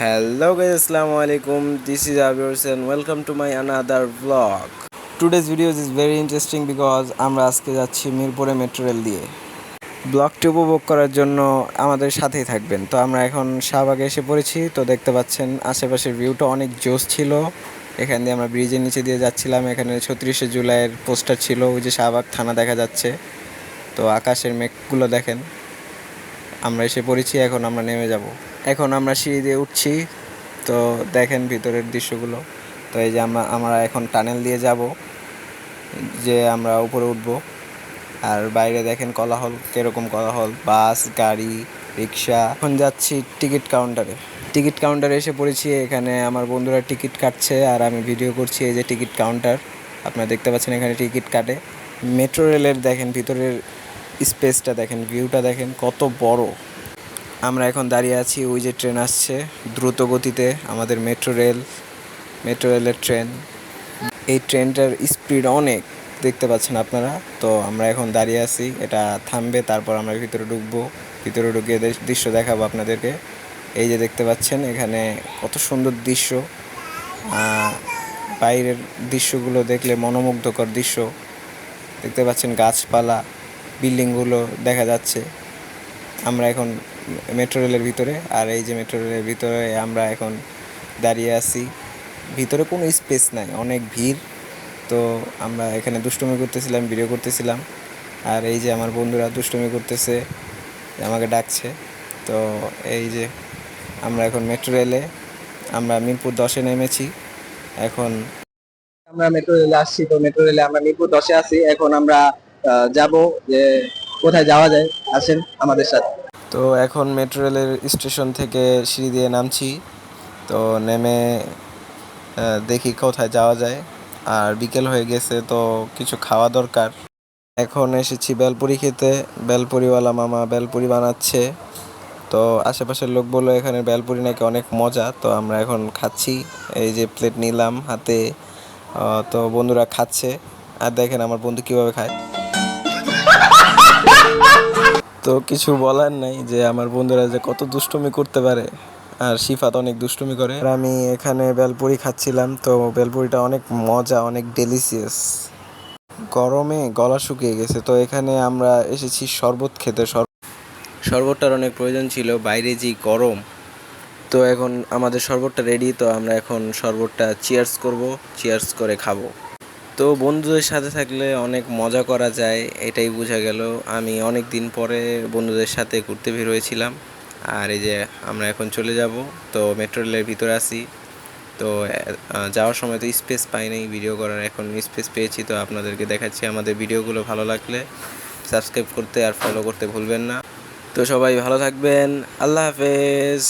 Hello guys, Assalamu alaikum. This is Abirs and welcome to my another vlog. Today's video is very interesting because আমরা আজকে যাচ্ছি মিরপুরে metro rail দিয়ে। ব্লগটি উপভোগ করার জন্য আমাদের সাথেই থাকবেন। তো আমরা এখন শাহবাগে এসে পড়েছি। তো দেখতে পাচ্ছেন আশেপাশের ভিউটা অনেক জোস ছিল। এখান দিয়ে আমরা ব্রিজের নিচে দিয়ে যাচ্ছিলাম। এখানে ছত্রিশে জুলাইয়ের পোস্টার ছিল। ওই যে শাহবাগ থানা দেখা যাচ্ছে। তো আকাশের মেঘগুলো দেখেন। আমরা এসে পড়েছি এখন আমরা নেমে যাব। এখন আমরা সিঁড়ি দিয়ে উঠছি। তো দেখেন ভিতরের দৃশ্যগুলো। তো এই যে আমরা আমরা এখন টানেল দিয়ে যাব, যে আমরা উপরে উঠবো। আর বাইরে দেখেন কলাহল, কীরকম কলাহল, বাস, গাড়ি, রিক্সা। এখন যাচ্ছি টিকিট কাউন্টারে। টিকিট কাউন্টারে এসে পড়েছি, এখানে আমার বন্ধুরা টিকিট কাটছে, আর আমি ভিডিও করছি এই যে টিকিট কাউন্টার। আপনারা দেখতে পাচ্ছেন এখানে টিকিট কাটে। মেট্রো রেলের দেখেন ভিতরের স্পেসটা দেখেন, ভিউটা দেখেন, কত বড়। আমরা এখন দাঁড়িয়ে আছি, ওই যে ট্রেন আসছে, দ্রুত গতিতে আমাদের মেট্রো রেল, মেট্রো রেলের ট্রেন। এই ট্রেনটার স্পিড অনেক, দেখতে পাচ্ছেন আপনারা? তো আমরা এখন দাঁড়িয়ে আছি, এটা থামবে, তারপর আমরা ভিতরে ঢুকবো, ভিতরে ঢুকে দৃশ্য দেখাবো আপনাদেরকে। এই যে দেখতে পাচ্ছেন, এখানে কত সুন্দর দৃশ্য। বাইরের দৃশ্যগুলো দেখলে মনোমুগ্ধকর দৃশ্য। দেখতে পাচ্ছেন গাছপালা, বিল্ডিংগুলো দেখা যাচ্ছে। আমরা এখন মেট্রো রেলের ভিতরে, আর এই যে মেট্রো রেলের ভিতরে আমরা এখন দাঁড়িয়ে আছি। ভিতরে কোনো স্পেস নাই, অনেক ভিড়। তো আমরা এখানে দুষ্টুমি করতেছিলাম ভিডিও করতেছিলাম। আর এই যে আমার বন্ধুরা দুষ্টুমি করতেছে, আমাকে ডাকছে। তো এই যে আমরা এখন মেট্রো রেলে আমরা মিরপুর দশে নেমেছি। এখন আমরা মেট্রো রেলে আসছি, তো মেট্রো রেলে আমরা মিরপুর দশে আছি। এখন আমরা যাব যে কোথায় যাওয়া যায়, আসেন আমাদের সাথে। তো এখন মেট্রো রেলের স্টেশন থেকে সিঁড়ি দিয়ে নামছি। তো নেমে দেখি কোথায় যাওয়া যায়। আর বিকেল হয়ে গেছে, তো কিছু খাওয়া দরকার। এখন এসেছি বেলপুরি খেতে। বেলপুরিওয়ালা মামা বেলপুরি বানাচ্ছে। তো আশেপাশের লোক বলল, এখানে বেলপুরি নাকি অনেক মজা। তো আমরা এখন খাচ্ছি। এই যে প্লেট নিলাম হাতে। তো বন্ধুরা খাচ্ছে। আর দেখেন আমার বন্ধু কীভাবে খায়। তো কিছু বলার নাই যে আমার বন্ধুরা যে কত দুষ্টুমি করতে পারে, আর শিফাত অনেক দুষ্টুমি করে। আর আমি এখানে বেলপুরি খাচ্ছিলাম, তো বেলপুরিটা অনেক মজা, অনেক ডেলিসিয়াস গরমে গলা শুকিয়ে গেছে, তো এখানে আমরা এসেছি শরবত খেতে। শর- শরবতটার অনেক প্রয়োজন ছিল, বাইরে যে গরম, তো এখন আমাদের শরবতটা রেডি তো আমরা এখন শরবতটা চিয়ার্স করব চিয়ার্স করে খাব। তো বন্ধুদের সাথে থাকলে অনেক মজা করা যায়, এটাই বোঝা গেল। আমি অনেক দিন পরে বন্ধুদের সাথে ঘুরতে বের হয়েছিলাম। আর এই যে আমরা এখন চলে যাব, তো মেট্রো রেলের ভিতরে আছি। তো যাওয়ার সময় তো স্পেস পাইনি ভিডিও করার এখন স্পেস পেয়েছি। তো আপনাদেরকে দেখাচ্ছি আমাদের ভিডিওগুলো ভালো লাগলে। সাবস্ক্রাইব করতে আর ফলো করতে ভুলবেন না। তো সবাই ভালো থাকবেন, আল্লাহ হাফেজ।